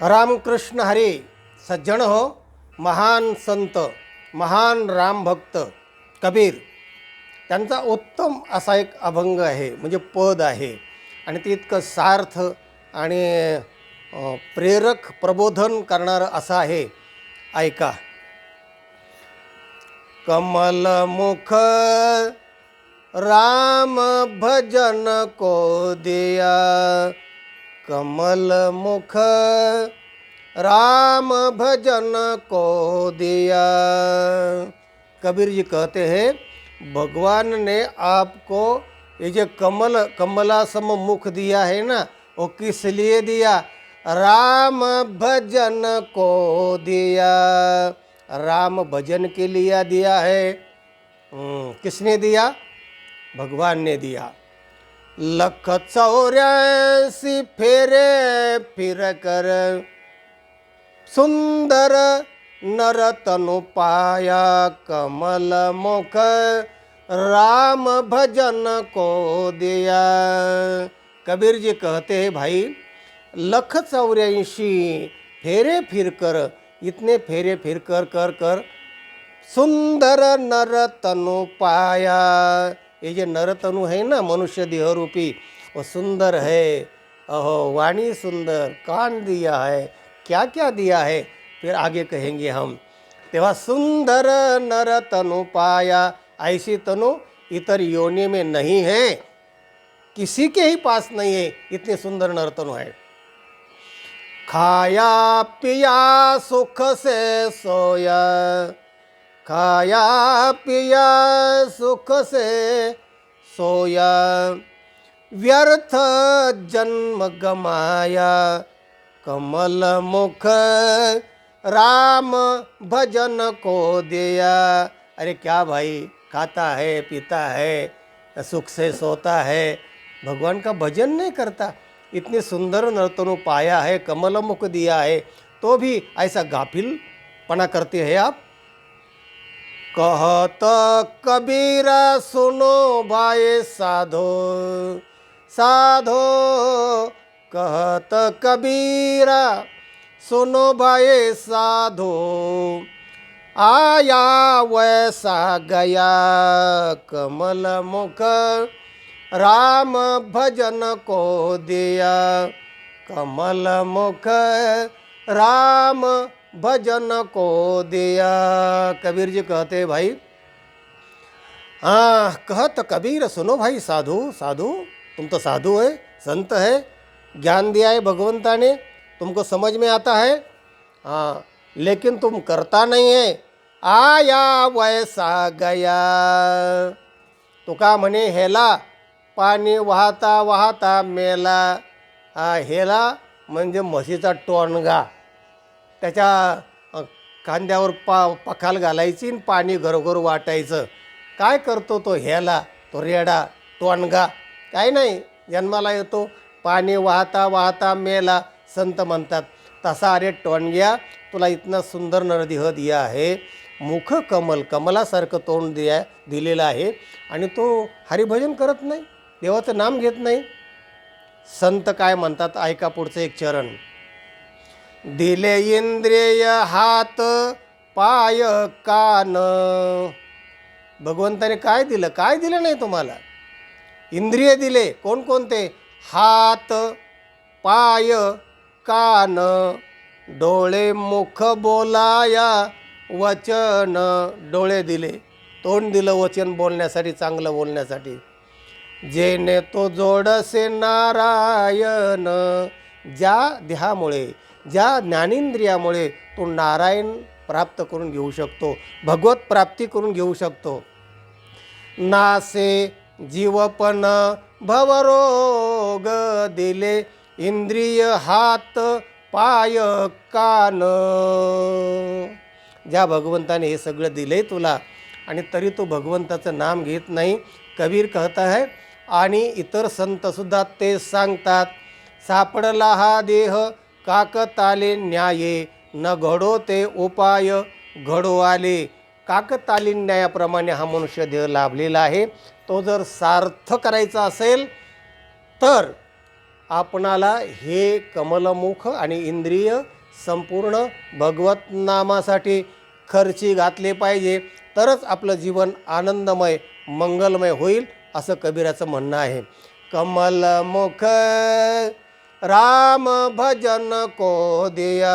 रामकृष्ण हरे सज्जन हो महान संत महान रामभक्त कबीर. त्यांचा उत्तम असा एक अभंग आहे म्हणजे पद आहे. आणि ते इतकं सार्थ आणि प्रेरक प्रबोधन करणारं असं आहे. ऐका. कमलमुख राम भजन को दिया. कमल मुख राम भजन को दिया। कबीर जी कहते हैं भगवान ने आपको ये जो कमल कमला सम मुख दिया है ना वो किस लिए दिया? राम भजन को दिया। राम भजन के लिए दिया है। हम्म, किसने दिया? भगवान ने दिया। लख चौऱ्यासी फेरे फिर कर। सुंदर नर तनु पाया कमल मुख राम भजन को दिया। कबीर जी कहते हैं भाई लख चौऱ्याऐंशी फेरे फिर कर इतने फेरे फिर कर कर कर सुंदर नर तनु पाया। ये जो नर तनु है ना मनुष्य देह रूपी वो सुंदर है अहो वाणी सुंदर कान दिया है क्या क्या दिया है फिर आगे कहेंगे हम तेव्हा सुंदर नर तनु पाया ऐसी तनु इतर योनि में नहीं है किसी के ही पास नहीं है इतने सुंदर नर तनु है खाया पिया सुख से सोया खाया, पिया, सुख से सोया। व्यर्थ जन्म गमाया, कमल मुख राम भजन को दिया। अरे क्या भाई, खाता है, पीता है, सुख से सोता है, भगवान का भजन नहीं करता। इतने सुंदर नर्तनु पाया है, कमल मुख दिया है तो भी ऐसा गाफिल पना करते हैं आप? कहत कबीरा सुनो भाई साधो। साधो कहत कबीरा सुनो भाई साधो। आया वैसा गया कमल मुख राम भजन को दिया। कमल मुख राम भजन को दिया। कबीर जी कहते भाई हाँ कहत कबीर सुनो भाई साधु साधु तुम तो साधु है संत है ज्ञान दिया है भगवंता ने तुमको समझ में आता है? हाँ लेकिन तुम करता नहीं है। आया वैसा गया। तो का म्हणे हेला पाणी वाहता वाहता मेला। हा हेला म्हणजे म्हशीचा टोणगा. त्याच्या खांद्यावर पा पखाल घालायची आणि पाणी घरोघर वाटायचं. काय करतो तो ह्याला तो रेडा टोणगा काय नाही जन्माला येतो पाणी वाहता वाहता मेला संत म्हणतात. तसा अरे टोणग्या तुला इतना सुंदर नरदेह दिया आहे. मुख कमल कमलासारखं तोंड दिया दिलेलं आहे. आणि तो हरिभजन करत नाही देवाचं नाम घेत नाही. संत काय म्हणतात ऐका पुढचं एक चरण. दिले इंद्रिय हात पाय कान. भगवंताने काय दिलं? काय दिलं नाही तुम्हाला? इंद्रिय दिले. कोणकोणते? हात पाय कान. डोळे मुख बोलाया वचन. डोळे दिले. तोंड दिलं वचन बोलण्यासाठी चांगलं बोलण्यासाठी. जेने तो जोडसे नारायण. ज्या देहामुळे ज्या ज्ञानेंद्रियामुळे तो नारायण प्राप्त करून घेऊ शकतो भगवत प्राप्ती करून घेऊ शकतो. नासे जीवपण भवरोग दिले इंद्रिय हात पाय कान. ज्या भगवंताने हे सगळं दिले तुला आणि तरी तो भगवंताचं नाम घेत नाही कबीर कहत आहे आणि इतर संतसुद्धा ते सांगतात सापडला हा देह काकताले न्याये न घडो ते उपाय घडो आले काकतालीन न्यायाप्रमाणे हा मनुष्य देह लाभलेला आहे. तो जर सार्थ करायचा असेल तर आपणाला हे कमलमुख आणि इंद्रिय संपूर्ण भगवत नामासाठी खर्ची घातले पाहिजे. तरच आपलं जीवन आनंदमय मंगलमय होईल असं कबीराचं म्हणणं आहे. कमलमुख राम भजन को दिया।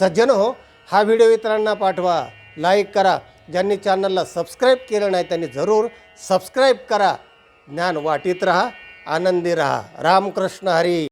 सज्जन हो हा व्हिडिओ इतरांना पाठवा लाईक करा. ज्यांनी चॅनलला सबस्क्राईब केलं नाही त्यांनी जरूर सबस्क्राईब करा. ज्ञान वाटीत राहा आनंदी राहा. रामकृष्ण हरी.